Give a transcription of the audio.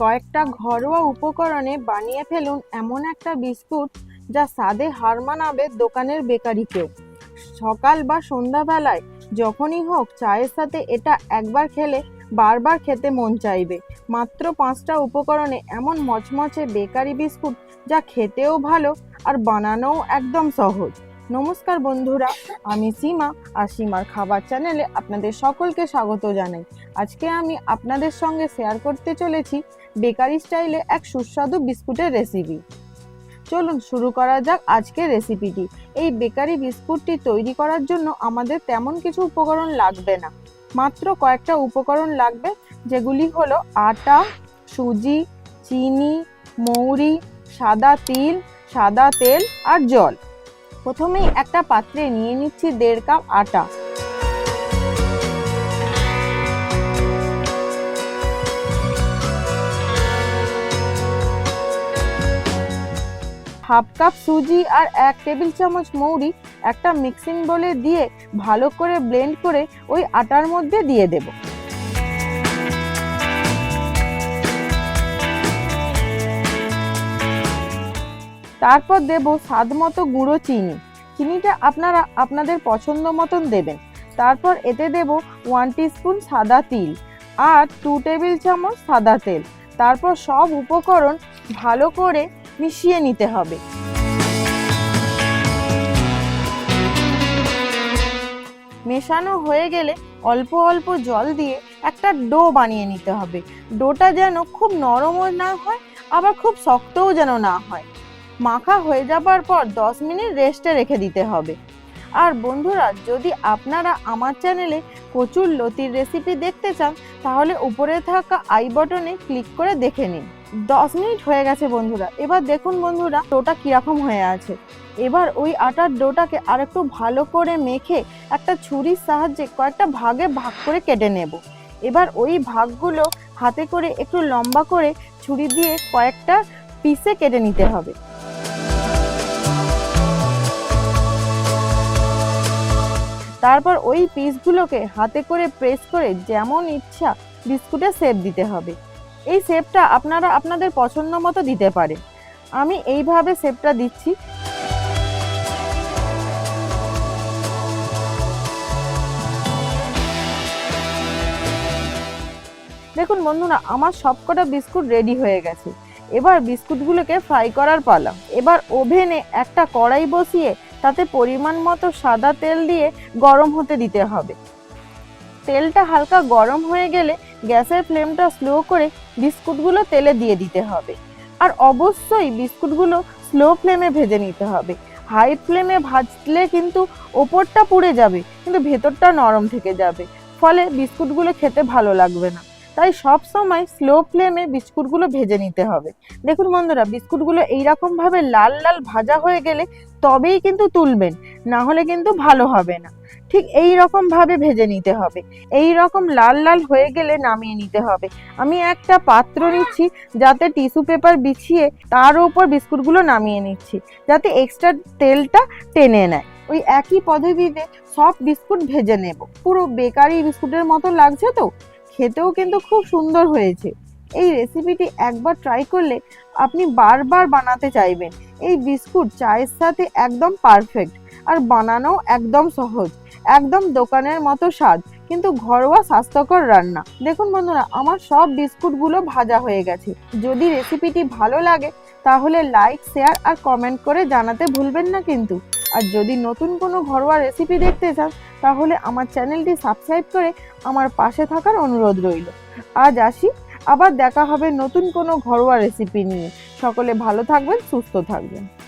কয়েকটা ঘরোয়া উপকরণে বানিয়ে ফেলুন এমন একটা বিস্কুট যা স্বাদে হার মানাবে দোকানের বেকারিকেও। সকাল বা সন্ধ্যাবেলায় যখনই হোক চায়ের সাথে এটা একবার খেলে বারবার খেতে মন চাইবে। মাত্র পাঁচটা উপকরণে এমন মচমচে বেকারি বিস্কুট যা খেতেও ভালো আর বানানোও একদম সহজ। নমস্কার বন্ধুরা, আমি সীমা আর সীমার খাবার চ্যানেলে আপনাদের সকলকে স্বাগত জানাই। আজকে আমি আপনাদের সঙ্গে শেয়ার করতে চলেছি বেকারি স্টাইলে এক সুস্বাদু বিস্কুটের রেসিপি চলুন শুরু করা যাক আজকের রেসিপিটি এই বেকারি বিস্কুটটি তৈরি করার জন্য আমাদের তেমন কিছু উপকরণ লাগবে না। মাত্র কয়েকটা উপকরণ লাগবে, যেগুলি হলো আটা, সুজি, চিনি, মৌরি, সাদা তিল, সাদা তেল আর জল। প্রথমেই একটা পাত্রে নিয়ে নিচ্ছি দেড় কাপ আটা। হাফ কাপ সুজি আর এক টেবিল চামচ মৌরি একটা মিক্সিং বলে দিয়ে ভালো করে ব্লেন্ড করে ওই আটার মধ্যে দিয়ে দেব। তারপর দেব স্বাদ মতো গুঁড়ো চিনি। চিনিটা আপনারা আপনাদের পছন্দ মতন দেবেন। তারপর এতে দেব ওয়ান স্পুন সাদা তিল আর টু টেবিল চামচ সাদা তেল। তারপর সব উপকরণ ভালো করে মিশিয়ে নিতে হবে। মেশানো হয়ে গেলে অল্প অল্প জল দিয়ে একটা ডো বানিয়ে নিতে হবে। ডোটা যেন খুব নরমও না হয়, আবার খুব শক্তও যেন না হয়। মাখা হয়ে যাবার পর দশ মিনিট রেস্টে রেখে দিতে হবে। আর বন্ধুরা, যদি আপনারা আমার চ্যানেলে কচুর লতির রেসিপি দেখতে চান, তাহলে উপরে থাকা আই বটনে ক্লিক করে দেখে নিন। দশ মিনিট হয়ে গেছে বন্ধুরা, এবার দেখুন বন্ধুরা ডোটা কীরকম হয়ে আছে। এবার ওই আটার ডোটাকে আরেকটু ভালো করে মেখে একটা ছুরির সাহায্যে কয়েকটা ভাগে ভাগ করে কেটে নেব। এবার ওই ভাগগুলো হাতে করে একটু লম্বা করে ছুরি দিয়ে কয়েকটা পিসে কেটে নিতে হবে। তারপর ওই পিসগুলোকে হাতে করে প্রেস করে যেমন ইচ্ছা বিস্কুটের শেপ দিতে হবে। এই শেপটা আপনারা আপনাদের পছন্দ মতো দিতে পারেন। আমি এইভাবে শেপটা দিচ্ছি। দেখুন বন্ধুরা, আমার সবকটা বিস্কুট রেডি হয়ে গেছে। এবার বিস্কুটগুলোকে ফ্রাই করার পালা। এবার ওভেনে একটা কড়াই বসিয়ে তাতে পরিমাণ মতো সাদা তেল দিয়ে গরম হতে দিতে হবে। তেলটা হালকা গরম হয়ে গেলে গ্যাসের ফ্লেমটা স্লো করে বিস্কুটগুলো তেলে দিয়ে দিতে হবে। আর অবশ্যই বিস্কুটগুলো স্লো ফ্লেমে ভেজে নিতে হবে। হাই ফ্লেমে ভাজলে কিন্তু ওপরটা পুড়ে যাবে, কিন্তু ভেতরটা নরম থেকে যাবে। ফলে বিস্কুটগুলো খেতে ভালো লাগবে না। তাই সব সময় স্লো ফ্লেমে বিস্কুটগুলো ভেজে নিতে হবে। দেখুন বন্ধুরা, বিস্কুটগুলো এইরকম ভাবে লাল লাল ভাজা হয়ে গেলে তবেই কিন্তু তুলবেন, না হলে কিন্তু ভালো হবে না। ঠিক এই রকম ভাবে ভেজে নিতে হবে। এই রকম লাল লাল হয়ে গেলে নামিয়ে নিতে হবে। আমি একটা পাত্র নিচ্ছি যাতে টিস্যু পেপার বিছিয়ে তার উপর বিস্কুটগুলো নামিয়ে নিচ্ছি, যাতে এক্সট্রা তেলটা টেনে নেয়। ওই একই পদ্ধতিতে সব বিস্কুট ভেজে নেব। পুরো বেকারি বিস্কুটের মতো লাগছে তো? খেতেও কিন্তু খুব সুন্দর হয়েছে। এই রেসিপিটি একবার ট্রাই করলে আপনি বারবার বানাতে চাইবেন। এই বিস্কুট চায়ের সাথে একদম পারফেক্ট আর বানানো একদম সহজ, একদম দোকানের মতো স্বাদ, কিন্তু ঘরোয়া স্বাস্থ্যকর রান্না। দেখুন বন্ধুরা, আমার সব বিস্কুটগুলো ভাজা হয়ে গেছে। যদি রেসিপিটি ভালো লাগে, তাহলে লাইক শেয়ার আর কমেন্ট করে জানাতে ভুলবেন না কিন্তু। আর যদি নতুন কোনো ঘরোয়া রেসিপি দেখতে চান, তাহলে আমার চ্যানেলটি সাবস্ক্রাইব করে আমার পাশে থাকার অনুরোধ রইল। আজ আসি, আবার দেখা হবে নতুন কোনো ঘরোয়া রেসিপি নিয়ে। সকলে ভালো থাকবেন, সুস্থ থাকবেন।